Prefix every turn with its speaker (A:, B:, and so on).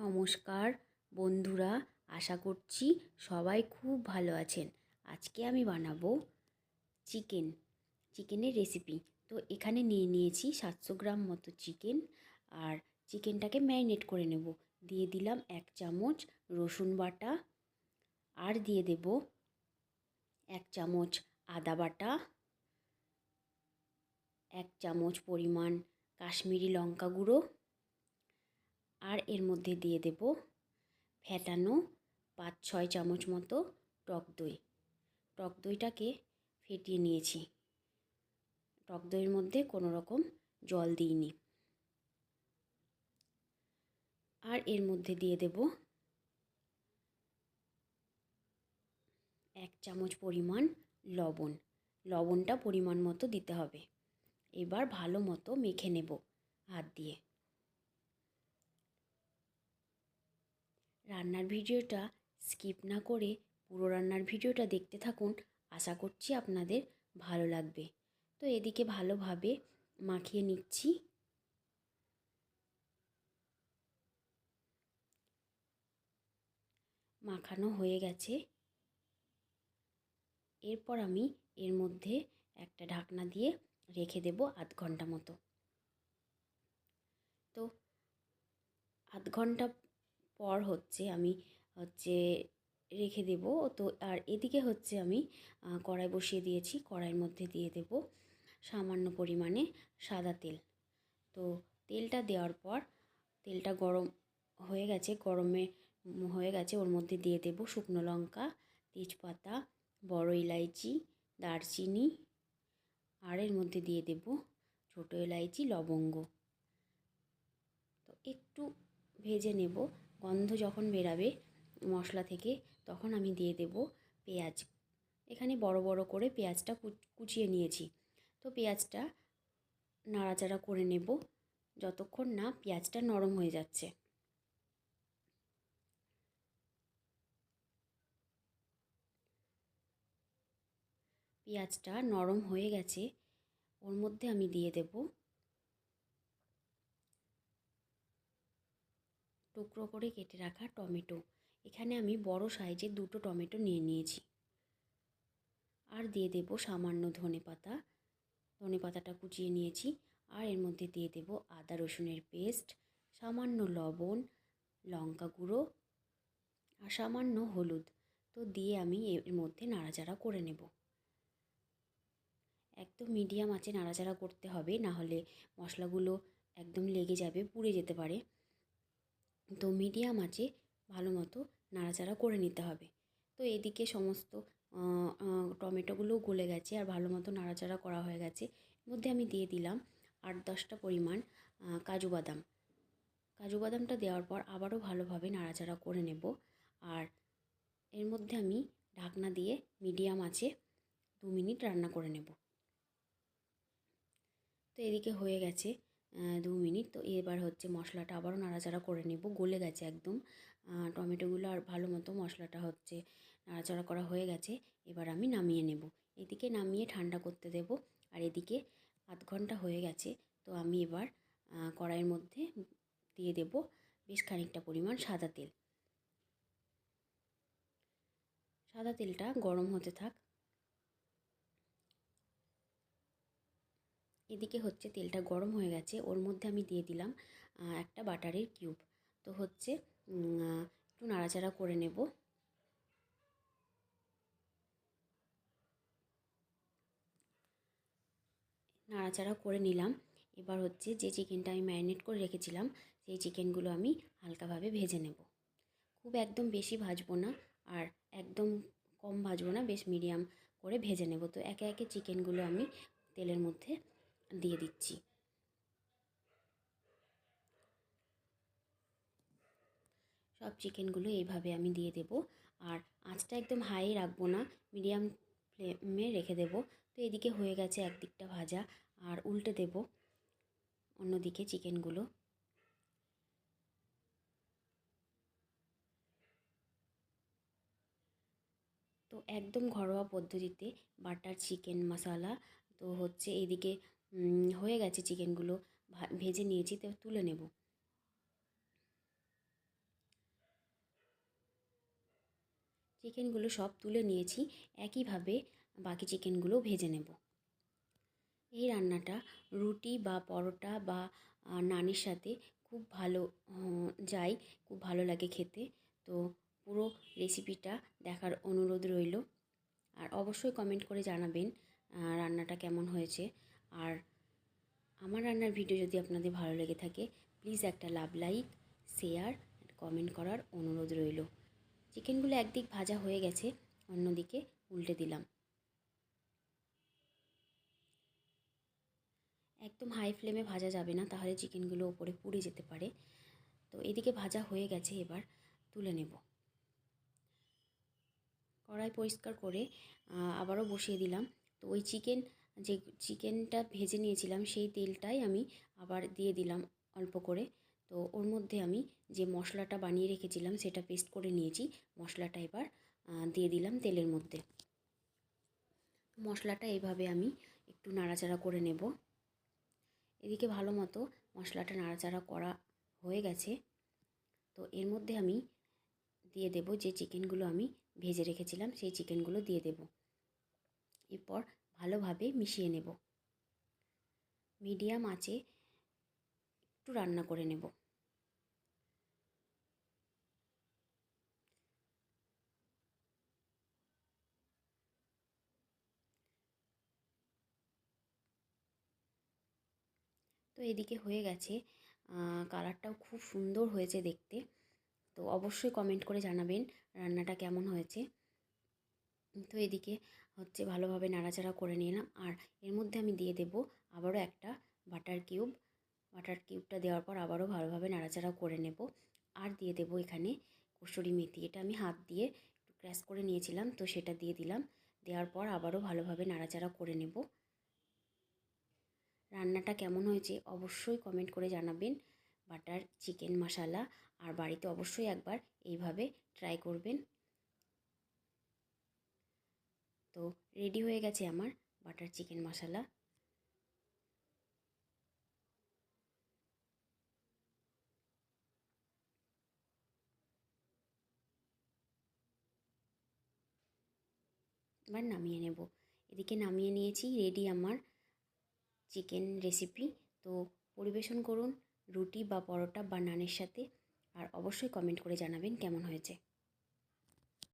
A: নমস্কার বন্ধুরা, আশা করছি সবাই খুব ভালো আছেন। আজকে আমি বানাবো চিকেন, চিকেনের রেসিপি তো এখানে নিয়ে নিয়েছি সাতশো গ্রাম মতো চিকেন আর চিকেনটাকে ম্যারিনেট করে নেব। দিয়ে দিলাম এক চামচ রসুন বাটা আর দিয়ে দেব এক চামচ আদা বাটা, এক চামচ পরিমাণ কাশ্মীরি লঙ্কা গুঁড়ো আর এর মধ্যে দিয়ে দেব ফ্যাটানো পাঁচ, ছয় চামচ মতো টক দই। টক দইটাকে ফেটিয়ে নিয়েছি। টক দইয়ের মধ্যে কোনো রকম জল দিইনি। আর এর মধ্যে দিয়ে দেব এক চামচ পরিমাণ লবণ। লবণটা পরিমাণ মতো দিতে হবে। এবার ভালো মতো মেখে নেব হাত দিয়ে। রান্নার ভিডিওটা স্কিপ না করে পুরো রান্নার ভিডিওটা দেখতে থাকুন। আশা করছি আপনাদের ভালো লাগবে। তো এদিকে ভালোভাবে মাখিয়ে নিচ্ছি। মাখানো হয়ে গেছে। এরপর আমি এর মধ্যে একটা ঢাকনা দিয়ে রেখে দেব আধ ঘণ্টা মতো। তো আধ ঘণ্টা পর হচ্ছে আমি হচ্ছে রেখে দেব। তো আর এদিকে হচ্ছে আমি কড়াই বসিয়ে দিয়েছি। কড়াইয়ের মধ্যে দিয়ে দেব সামান্য পরিমাণে সাদা তেল। তো তেলটা দেওয়ার পর, তেলটা গরম হয়ে গেছে, গরমে হয়ে গেছে, ওর মধ্যে দিয়ে দেব শুকনো লঙ্কা, তেজপাতা, বড় ইলাইচি, দারচিনি, আর এর মধ্যে দিয়ে দেব ছোটো এলাইচি লবঙ্গ। তো একটু ভেজে নেব। গন্ধ যখন বেরাবে মশলা থেকে, তখন আমি দিয়ে দেব পেঁয়াজ। এখানে বড় বড় করে পেঁয়াজটা কুচিয়ে নিয়েছি। তো পেঁয়াজটা নাড়াচাড়া করে নেব যতক্ষণ না পেঁয়াজটা নরম হয়ে যাচ্ছে। পেঁয়াজটা নরম হয়ে গেছে, ওর মধ্যে আমি দিয়ে দেব টুকরো করে কেটে রাখা টমেটো। এখানে আমি বড় সাইজের দুটো টমেটো নিয়ে নিয়েছি। আর দিয়ে দেব সামান্য ধনে পাতা ধনে পাতাটা কুচিয়ে নিয়েছি। আর এর মধ্যে দিয়ে দেব আদা রসুনের পেস্ট, সামান্য লবণ, লঙ্কা গুঁড়ো আর সামান্য হলুদ। তো দিয়ে আমি এর মধ্যে নাড়াচাড়া করে নেব। একদম মিডিয়াম আঁচে নাড়াচাড়া করতে হবে না হলে মশলাগুলো একদম লেগে যাবে, পুড়ে যেতে পারে। তো মিডিয়াম আঁচে ভালো মতো নাড়াচাড়া করে নিতে হবে। তো এদিকে সমস্ত টমেটোগুলোও গলে গেছে আর ভালো মতো নাড়াচাড়া করা হয়ে গেছে। মধ্যে আমি দিয়ে দিলাম আট দশটা পরিমাণ কাজু বাদাম। কাজু বাদামটা দেওয়ার পর আবারও ভালোভাবে নাড়াচাড়া করে নেব। আর এর মধ্যে আমি ঢাকনা দিয়ে মিডিয়াম আছে দু মিনিট রান্না করে নেব। তো এদিকে হয়ে গেছে দু মিনিট। তো এবার হচ্ছে মশলাটা আবারও নাড়াচাড়া করে নেব। গলে গেছে একদম। টমেটোগুলো আর ভালো মতো মশলাটা হচ্ছে নাড়াচাড়া করা হয়ে গেছে। এবার আমি নামিয়ে নেব। এদিকে নামিয়ে ঠান্ডা করতে দেব। আর এদিকে আধ ঘণ্টা হয়ে গেছে। তো আমি এবার কড়াইয়ের মধ্যে দিয়ে দেব বেশ খানিকটা পরিমাণ সাদা তেল। সাদা তেলটা গরম হতে থাক। এদিকে হচ্ছে তেলটা গরম হয়ে গেছে, ওর মধ্যে আমি দিয়ে দিলাম একটা বাটারের কিউব। তো হচ্ছে একটু নাড়াচাড়া করে নেব। নাড়াচাড়া করে নিলাম। এবার হচ্ছে যে চিকেনটা আমি ম্যারিনেট করে রেখেছিলাম, সেই চিকেনগুলো আমি হালকাভাবে ভেজে নেব। খুব একদম বেশি ভাজবো না, আর একদম কম ভাজবো না, বেশ মিডিয়াম করে ভেজে নেব। তো একে একে চিকেনগুলো আমি তেলের মধ্যে দিয়ে দিচ্ছি। সব চিকেনগুলো এইভাবে আমি দিয়ে দেব। আর আঁচটা একদম হাই রাখব না, মিডিয়াম ফ্লেমে রেখে দেব। তো এদিকে হয়ে গেছে একদিকটা ভাজা, আর উল্টে দেব অন্যদিকে চিকেনগুলো। তো একদম ঘরোয়া পদ্ধতিতে বাটার চিকেন মশলা, তো হচ্ছে এদিকে হয়ে গেছে চিকেনগুলো ভেজে নিয়েছি, তো তুলে নেব। চিকেনগুলো সব তুলে নিয়েছি, একইভাবে বাকি চিকেনগুলো ভেজে নেব। এই রান্নাটা রুটি বা পরোটা বা নানের সাথে খুব ভালো যায়, খুব ভালো লাগে খেতে। তো পুরো রেসিপিটা দেখার অনুরোধ রইল। আর অবশ্যই কমেন্ট করে জানাবেন রান্নাটা কেমন হয়েছে। আর আমার রান্নার ভিডিও যদি আপনাদের ভালো লেগে থাকে প্লিজ একটা লাভ লাইক শেয়ার কমেন্ট করার অনুরোধ রইল। চিকেনগুলো একদিক ভাজা হয়ে গেছে, অন্যদিকে উল্টে দিলাম। একদম হাই ফ্লেমে ভাজা যাবে না, তাহলে চিকেনগুলো ওপরে পুড়ে যেতে পারে। তো এদিকে ভাজা হয়ে গেছে, এবার তুলে নেব। কড়াই পরিষ্কার করে আবারও বসিয়ে দিলাম। তো ওই চিকেন যে চিকেনটা ভেজে নিয়েছিলাম সেই তেলটাই আমি আবার দিয়ে দিলাম অল্প করে। তো ওর মধ্যে আমি যে মশলাটা বানিয়ে রেখেছিলাম সেটা পেস্ট করে নিয়েছি। মশলাটা এবার দিয়ে দিলাম তেলের মধ্যে। মশলাটা এইভাবে আমি একটু নাড়াচাড়া করে নেব। এদিকে ভালো মতো মশলাটা নাড়াচাড়া করা হয়ে গেছে। তো এর মধ্যে আমি দিয়ে দেব যে চিকেনগুলো আমি ভেজে রেখেছিলাম সেই চিকেনগুলো দিয়ে দেব। এরপর ভালোভাবে মিশিয়ে নেব। মিডিয়াম আঁচে একটু রান্না করে নেব। তো এদিকে হয়ে গেছে কালারটাও খুব সুন্দর হয়েছে দেখতে। তো অবশ্যই কমেন্ট করে জানাবেন রান্নাটা কেমন হয়েছে। তো এদিকে হচ্ছে ভালোভাবে নাড়াচাড়া করে নিলাম। আর এর মধ্যে আমি দিয়ে দেব আবারও একটা বাটার কিউব। বাটার কিউবটা দেওয়ার পর আবারও ভালোভাবে নাড়াচাড়া করে নেব। আর দিয়ে দেব এখানে কসুরি মেথি। এটা আমি হাত দিয়ে একটু ক্র্যাশ করে নিয়েছিলাম, তো সেটা দিয়ে দিলাম। দেওয়ার পর আবারও ভালোভাবে নাড়াচাড়া করে নেব। রান্নাটা কেমন হয়েছে অবশ্যই কমেন্ট করে জানাবেন। বাটার, চিকেন মশালা, আর বাড়িতে অবশ্যই একবার এইভাবে ট্রাই করবেন। তো রেডি হয়ে গেছে আমার বাটার চিকেন মশলা এবার নামিয়ে নেব। এদিকে নামিয়ে নিয়েছি রেডি আমার চিকেন রেসিপি তো পরিবেশন করুন রুটি বা পরোটা বা নানের সাথে। আর অবশ্যই কমেন্ট করে জানাবেন কেমন হয়েছে।